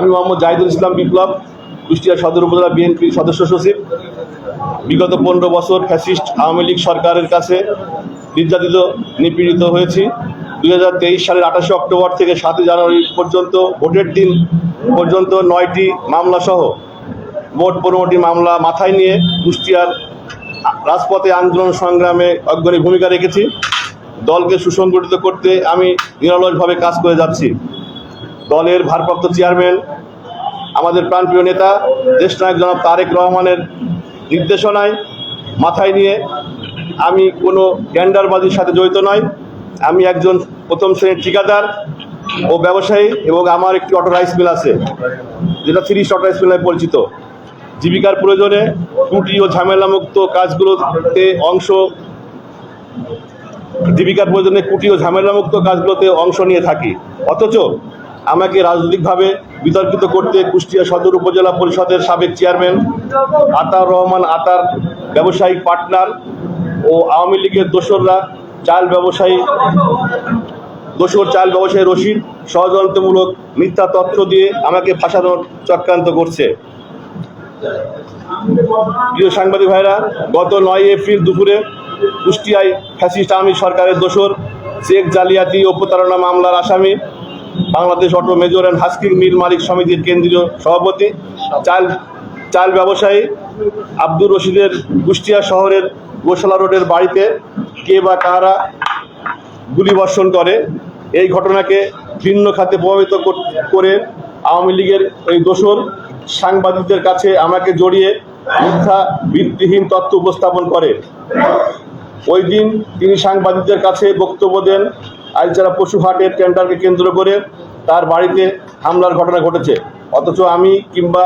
আমি মোহাম্মদ জাহিদুল ইসলাম বিপ্লব, কুষ্টিয়া সদর উপজেলা বিএনপির সদস্য সচিব। বিগত পনেরো বছর ফ্যাসিস্ট আওয়ামী লীগ সরকারের কাছে নির্যাতিত, নিপীড়িত হয়েছি। দুই হাজার তেইশ সালের আঠাশে অক্টোবর থেকে সাতই জানুয়ারি পর্যন্ত, ভোটের দিন পর্যন্ত নয়টি মামলাসহ মোট পনেরোটি মামলা মাথায় নিয়ে কুষ্টিয়ার রাজপথে আন্দোলন সংগ্রামে অগ্রণী ভূমিকা রেখেছি। দলকে সুসংগঠিত করতে আমি নিরলসভাবে কাজ করে যাচ্ছি। দলের ভারপ্রাপ্ত চেয়ারম্যান, আমাদের প্রাণপ্রিয় নেতা দেশনায়ক জনাব তারেক রহমানের নির্দেশনায় মাথায় নিয়ে আমি কোনো গ্যান্ডারবাজির সাথে জড়িত নয় আমি একজন প্রথম শ্রেণির ঠিকাদার ও ব্যবসায়ী এবং আমার একটি অটো রাইস মিল আছে, যেটা থ্রি অটো রাইস মিল পরিচিত। জীবিকার প্রয়োজনে ত্রুটি ও ঝামেলামুক্ত কাজগুলোতে অংশ, জীবিকার প্রয়োজনে কুটি ও ঝামেলামুক্ত কাজগুলোতে অংশ নিয়ে থাকি। অথচ আমাকে রাজনৈতিকভাবে বিতর্কিত করতে কুষ্টিয়া সদর উপজেলা পরিষদের সাবেক চেয়ারম্যান আতার রহমান আতার ব্যবসায়িক পার্টনার ও আওয়ামী লীগের দোসররা চাল ব্যবসায়ী, দোসর চাল ব্যবসায়ী রশিদ ষড়যন্ত্রমূলক মিথ্যা তথ্য দিয়ে আমাকে ফাঁসানোর চক্রান্ত করছে। প্রিয় সাংবাদিক ভাইরা, গত নয় এপ্রিল দুপুরে কুষ্টিয়ায় ফ্যাসিস্ট আওয়ামী সরকারের দোসর চেক জালিয়াতি ও প্রতারণা মামলার আসামি Bangladesh auto major and husking mill মালিক সমিতির কেন্দ্রীয় সভাপতি, চাল চাল ব্যবসায়ী আব্দুর রশিদের কুষ্টিয়া শহরের গোশালা রোডের বাড়িতে কে বা কারা গুলিবর্ষণ করে, এই ঘটনাকে ভিন্ন খাতে প্রভাবিত করে আওয়ামী লীগের এই দোষর সাংবাদিকদের কাছে আমাকে জড়িয়ে মিথ্যা, ভিত্তিহীন তথ্য উপস্থাপন করে। ওই দিন তিনি সাংবাদিকদের কাছে বক্তব্য দেন আইলচারা পশু হাটের টেন্ডারকে কেন্দ্র করে তার বাড়িতে হামলার ঘটনা ঘটেছে। অথচ আমি কিংবা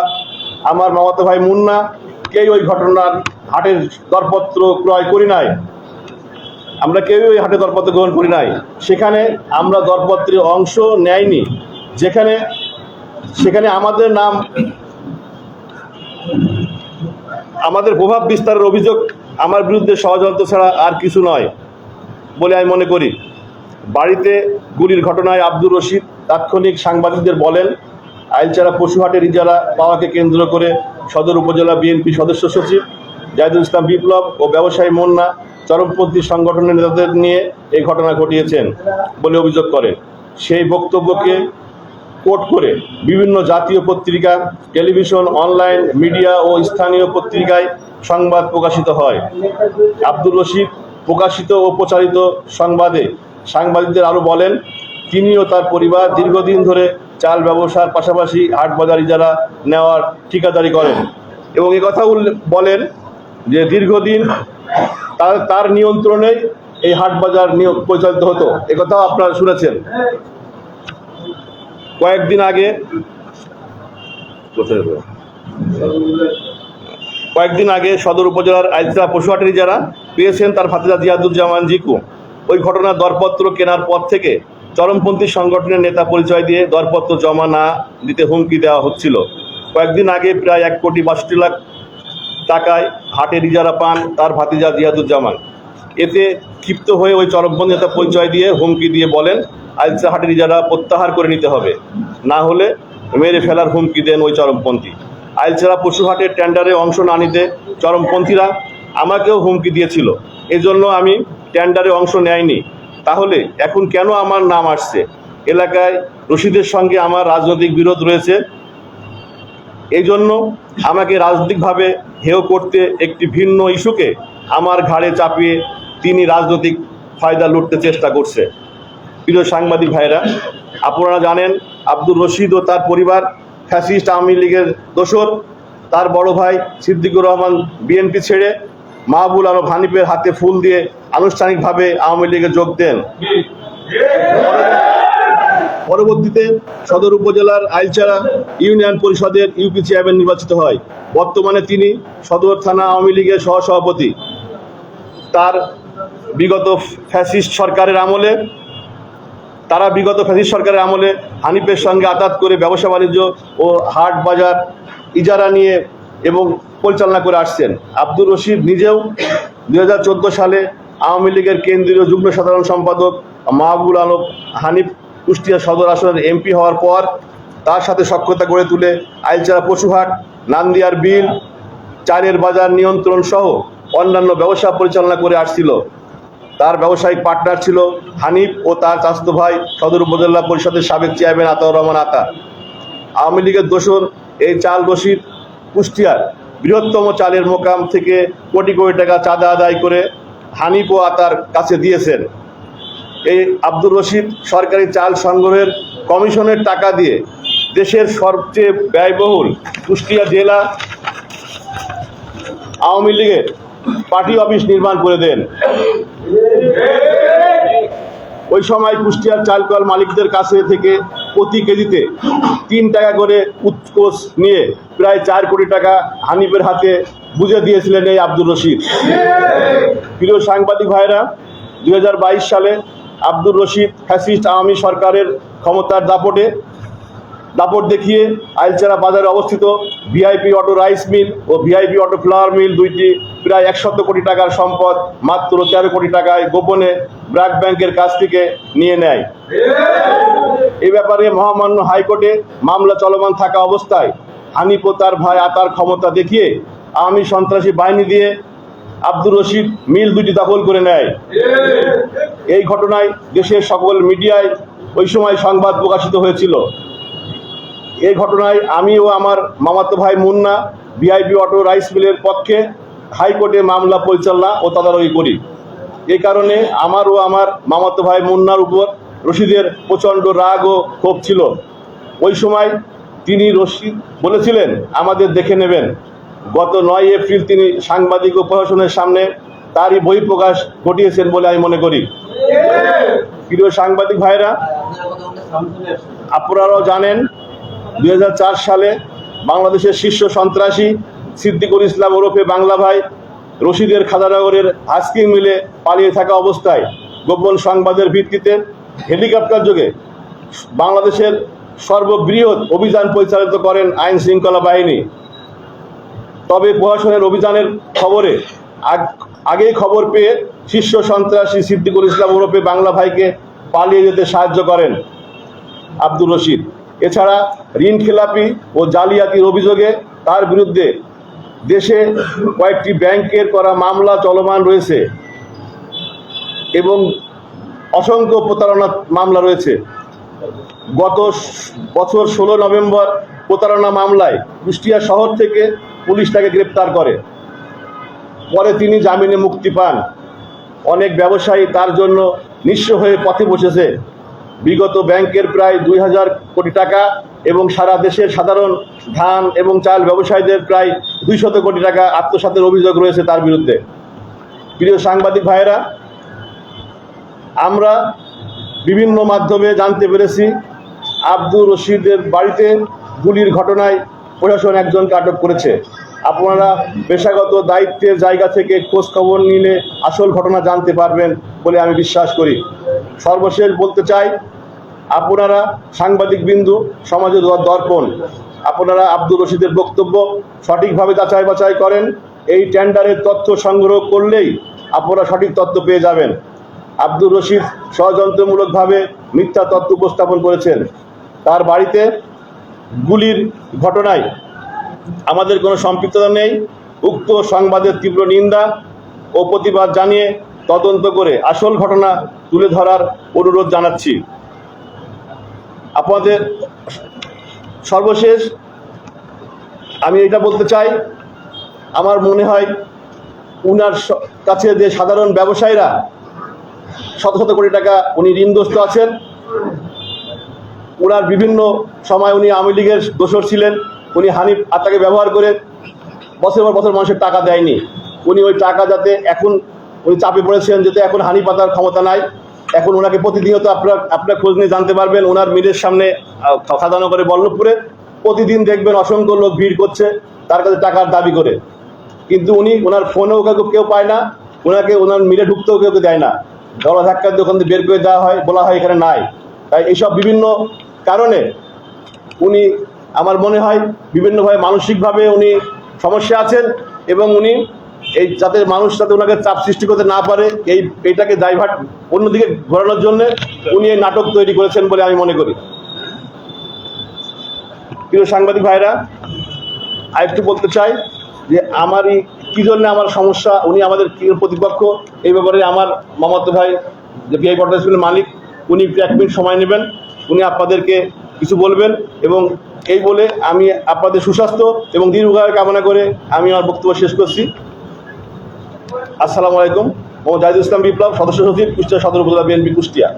আমার মামাতো ভাই মুন্না কেউ ওই ঘটনার হাটের দরপত্র ক্রয় করি নাই। আমরা কেউই ওই হাটে দরপত্র গ্রহণ করি নাই। সেখানে আমরা দরপত্রের অংশ নেয়নি। যেখানে, সেখানে আমাদের নাম, আমাদের প্রভাব বিস্তারের অভিযোগ আমার বিরুদ্ধে ষড়যন্ত্র ছাড়া আর কিছু নয় বলে আমি মনে করি। বাড়িতে গুলির ঘটনায় আব্দুর রশিদ তাৎক্ষণিক সাংবাদিকদের বলেন, আইলচারা পশুহাটের ইজারা পাওয়াকে কেন্দ্র করে সদর উপজেলা বিএনপি সদস্য সচিব জাহিদুল ইসলাম বিপ্লব ও ব্যবসায়ী মন্না চরমপন্থী সংগঠনের নেতাদের নিয়ে এই ঘটনা ঘটিয়েছেন বলে অভিযোগ করেন। সেই বক্তব্যকে কোট করে বিভিন্ন জাতীয় পত্রিকা, টেলিভিশন, অনলাইন, মিডিয়া ও স্থানীয় পত্রিকায় সংবাদ প্রকাশিত হয়। আব্দুর রশিদ প্রকাশিত ও প্রচারিত সংবাদে সাংবাদিকদের আরও বলেন তিনি ও তার পরিবার দীর্ঘদিন ধরে চাল ব্যবসার পাশাপাশি হাট বাজার ইজারা নেওয়ার ঠিকাদারি করেন। এবং কথা বলেন যে দীর্ঘদিন তার তার নিয়ন্ত্রণে এই হাট বাজার নিয়োগ পরিচালিত হতো। একথাও আপনারা শুনেছেন। কয়েকদিন আগে কয়েকদিন আগে সদর উপজেলার আইজরা পশুহাটের যারা পেয়েছেন তার ফাতেজা জিয়াদুজ্জামান জিকু। ওই ঘটনার দরপত্র কেনার পর থেকে চরমপন্থী সংগঠনের নেতা পরিচয় দিয়ে দরপত্র জমা না দিতে হুমকি দেওয়া হচ্ছিল। কয়েকদিন আগে প্রায় এক কোটি বাষট্টি লাখ টাকায় হাটে ইজারা পান তার ভাতিজা জিয়াদুজ্জামান। এতে ক্ষিপ্ত হয়ে ওই চরমপন্থী নেতা পরিচয় দিয়ে হুমকি দিয়ে বলেন আইলসা হাটের ইজারা প্রত্যাহার করে নিতে হবে। না হলে মেরে ফেলার হুমকি দেন ওই চরমপন্থী। আইলছাড়া পশুহাটের টেন্ডারে অংশ না নিতে চরমপন্থীরা আমাকেও হুমকি দিয়েছিল। এজন্য আমি টেন্ডারে অংশ নেয়নি। তাহলে এখন কেন আমার নাম আসছে? এলাকায় রশিদের সঙ্গে আমার রাজনৈতিক বিরোধ রয়েছে। এই জন্য আমাকে রাজনৈতিকভাবে হেয় করতে একটি ভিন্ন ইস্যুকে আমার ঘাড়ে চাপিয়ে তিনি রাজনৈতিক ফায়দা লুটতে চেষ্টা করছে। প্রিয় সাংবাদিক ভাইরা আপনারা জানেন আব্দুর রশিদ ও তার পরিবার ফ্যাসিস্ট আওয়ামী লীগের দোসর তার বড় ভাই সিদ্দিকুর রহমান বিএনপি ছেড়ে মাহবুল আলম হানিফের হাতে ফুল দিয়ে আনুষ্ঠানিকভাবে আওয়ামী লীগে যোগ দেন। পরবর্তীতে সদর উপজেলার আইলচারা ইউনিয়ন পরিষদের ইউপি চেয়ারম্যান নির্বাচিত হয়। বর্তমানে তিনি সদর থানা আওয়ামী লীগের সহসভাপতি। তার বিগত ফ্যাসিস্ট সরকারের আমলে, তারা বিগত ফ্যাসিস্ট সরকারের আমলে হানিফের সঙ্গে আতাত করে ব্যবসা বাণিজ্য ও হাট বাজার ইজারা নিয়ে এবং পরিচালনা করে আসছেন। আব্দুর রশিদ নিজেও দুই হাজার চোদ্দ সালে আওয়ামী লীগের কেন্দ্রীয় যুগ্ম সাধারণ সম্পাদক মাহবুল আলম হানিফ কুষ্টিয়া সদর আসনের এমপি হওয়ার পর তার সাথে সক্ষতা গড়ে তুলে আইলচারা পশুহাট, নান্দিয়ার বিল, চারের বাজার নিয়ন্ত্রণ সহ অন্যান্য ব্যবসা পরিচালনা করে আসছিল। তার ব্যবসায়িক পার্টনার ছিল হানিফ ও তার চাচাতো ভাই সদর উপজেলা পরিষদের সাবেক চেয়ারম্যান আতাউর রহমান আতা। আওয়ামী লীগের দোসর এই চাল রশিদ কুষ্টিয়ার বৃহত্তম চালের মোকাম থেকে কোটি কোটি টাকা চাঁদা আদায় করে হানিফ ও আতার কাছে দিয়েছেন। এই আব্দুর রশিদ সরকারি চাল সংগ্রহের কমিশনের টাকা দিয়ে দেশের সবচেয়ে ব্যয়বহুল কুষ্টিয়া জেলা আওয়ামী লীগের পার্টি অফিস নির্মাণ করে দেন। ওই সময় কুষ্টিয়ার চালকল মালিকদের কাছে থেকে প্রতি কেজিতে তিন টাকা করে উৎকোষ নিয়ে প্রায় চার কোটি টাকা হানিফের হাতে বুঝে দিয়েছিলেন এই আব্দুর রশিদ। প্রিয় সাংবাদিক ভাইরা দু হাজার বাইশ সালে আব্দুর রশিদ ফ্যাসিস্ট আওয়ামী সরকারের ক্ষমতার দাপটে, দাপট দেখিয়ে আইলচারা বাজারে অবস্থিত ভিআইপি অটো রাইস মিল ও ভিআইপি অটো ফ্লাওয়ার মিল দুইটি প্রায় একশত কোটি টাকার সম্পদ, মাত্র তেরো কোটি টাকায় গোপনে ব্র্যাক ব্যাংকের কাছ থেকে নিয়ে নেয়। এ ব্যাপারে মহামান্য হাইকোর্টে মামলা চলমান থাকা অবস্থায় হানিফ তার ভাই আতার ক্ষমতা দেখিয়ে আমি সন্ত্রাসী বাহিনী দিয়ে আব্দুর রশিদ মিল দুটি দখল করে নেয়। এই ঘটনায় দেশের সকল মিডিয়ায় ওই সময় সংবাদ প্রকাশিত হয়েছিল। এই ঘটনায় আমি ও আমার মামাতো ভাই মুন্না, ভিআইপি অটো রাইস মিলের পক্ষে হাইকোর্টে মামলা পরিচালনা ও তদারকি করি। এই কারণে আমার ও আমার মামাতো ভাই মুন্নার উপর রশিদের প্রচণ্ড রাগ ও ক্ষোভ ছিল। ওই সময় তিনি রশিদ বলেছিলেন, আমাদের দেখে নেবেন। গত নয় এপ্রিল তিনি সাংবাদিক ও প্রশাসনের সামনে তারই বহিঃপ্রকাশ ঘটিয়েছেন বলে আমি মনে করি। প্রিয় সাংবাদিক ভাইরা আপনারাও জানেন, দুই হাজার চার সালে বাংলাদেশের শীর্ষ সন্ত্রাসী সিদ্দিকুল ইসলাম ওরফে বাংলা ভাই রশিদের খাদানগরের হাস্কিং মিলে পালিয়ে থাকা অবস্থায় গোপন সংবাদের ভিত্তিতে হেলিকপ্টার যোগে বাংলাদেশের সর্ববৃহৎ অভিযান পরিচালিত করেন আইন শৃঙ্খলা বাহিনী। তবে প্রশাসনের অভিযানের খবরে আগ- আগেই খবর পেয়ে শীর্ষ সন্ত্রাসী সিদ্দিকুল ইসলাম ওরফে বাংলা ভাইকে পালিয়ে যেতে সাহায্য করেন আব্দুর রশিদ। এছাড়া ঋণ খেলাপি ও জালিয়াতির অভিযোগে তার বিরুদ্ধে দেশে কয়েকটি ব্যাংকের করা মামলা চলমান রয়েছে এবং অসংখ্য প্রতারণা মামলা রয়েছে। গত বছর ষোলো নভেম্বর প্রতারণা মামলায় কুষ্টিয়া শহর থেকে পুলিশ তাকে গ্রেপ্তার করে। পরে তিনি জামিনে মুক্তি পান। অনেক ব্যবসায়ী তার জন্য নিঃস্ব হয়ে পথে বসেছে। বিগত ব্যাংকের প্রায় দুই হাজার কোটি টাকা এবং সারা দেশের সাধারণ ধান এবং চাল ব্যবসায়ীদের প্রায় দুইশত কোটি টাকা আত্মসাতের অভিযোগ রয়েছে তার বিরুদ্ধে। প্রিয় সাংবাদিক ভাইয়েরা, আমরা বিভিন্ন মাধ্যমে জানতে পেরেছি আব্দুর রশিদের বাড়িতে গুলির ঘটনায় প্রশাসন একজনকে আটক করেছে। আপনারা পেশাগত দায়িত্বের জায়গা থেকে খোঁজ খবর নিলে আসল ঘটনা জানতে পারবেন বলে আমি বিশ্বাস করি। সর্বশেষ বলতে চাই, আপনারা সাংবাদিক বিন্দু, সমাজের দর্পণ, আপনারা আব্দুর রশিদের বক্তব্য সঠিকভাবে যাচাই বাছাই করেন, এই টেন্ডারের তথ্য সংগ্রহ করলেই আপনারা সঠিক তথ্য পেয়ে যাবেন। আব্দুর রশিদ ষড়যন্ত্রমূলকভাবে মিথ্যা তথ্য উপস্থাপন করেছেন। তার বাড়িতে গুলির ঘটনায় আমাদের কোনো সম্পৃক্ততা নেই। উক্ত সংবাদের তীব্র নিন্দা ও প্রতিবাদ জানিয়ে তদন্ত করে আসল ঘটনা তুলে ধরার অনুরোধ জানাচ্ছি। আপনাদের সর্বশেষ আমি এটা বলতে চাই, আমার মনে হয় উনার কাছে যে সাধারণ ব্যবসায়ীরা শত শত কোটি টাকা উনি ঋণগ্রস্ত আছেন ওনার বিভিন্ন সময় উনি আওয়ামী লীগের দোষর ছিলেন। উনি হানিফ আত্মাকে ব্যবহার করে বছর পর বছর মানুষের টাকা দেয়নি। উনি ওই টাকা যাতে এখন উনি চাপে পড়েছেন, যাতে এখন হানি পাতার ক্ষমতা নাই। এখন ওনাকে প্রতিনিয়ত আপনার আপনার খোঁজ নিয়ে জানতে পারবেন ওনার মিলের সামনে সাজানো করে বল্লভপুরে। প্রতিদিন দেখবেন অসংখ্য লোক ভিড় করছে তার কাছে টাকার দাবি করে। কিন্তু উনি ওনার ফোনেও কাউকে, কেউ পায় না। ওনাকে ওনার মিলে ঢুকতেও কেউ দেয় না। গলা ধাক্কা দিয়ে ওখান থেকে বের করে দেওয়া হয়, বলা হয় এখানে নাই। তাই এইসব বিভিন্ন কারণে উনি, আমার মনে হয়, বিভিন্নভাবে মানসিকভাবে উনি সমস্যা আছেন এবং উনি এই যাতে মানুষ যাতে ওনাকে চাপ সৃষ্টি করতে না পারে, এই এইটাকে ডাইভার্ট অন্যদিকে ঘোরানোর জন্য উনি এই নাটক তৈরি করেছেন বলে আমি মনে করি। প্রিয় সাংবাদিক ভাইরা, আরেকটু বলতে চাই যে আমারই কী জন্য আমার সমস্যা, উনি আমাদের প্রতিপক্ষ, এই ব্যাপারে আমার মামাতো ভাই যে বিআই পটল মালিক উনি এক মিনিট সময় নেবেন, উনি আপনাদেরকে কিছু বলবেন এবং এই বলে আমি আপনাদের সুস্বাস্থ্য এবং দীর্ঘায় কামনা করে আমি আমার বক্তব্য শেষ করছি। আসসালামু আলাইকুম, মোহাম্মদ জাহিদুল ইসলাম বিপ্লব, সদস্য সচিব কুষ্টিয়া সদর উপজেলা বিএনপি কুষ্টিয়া।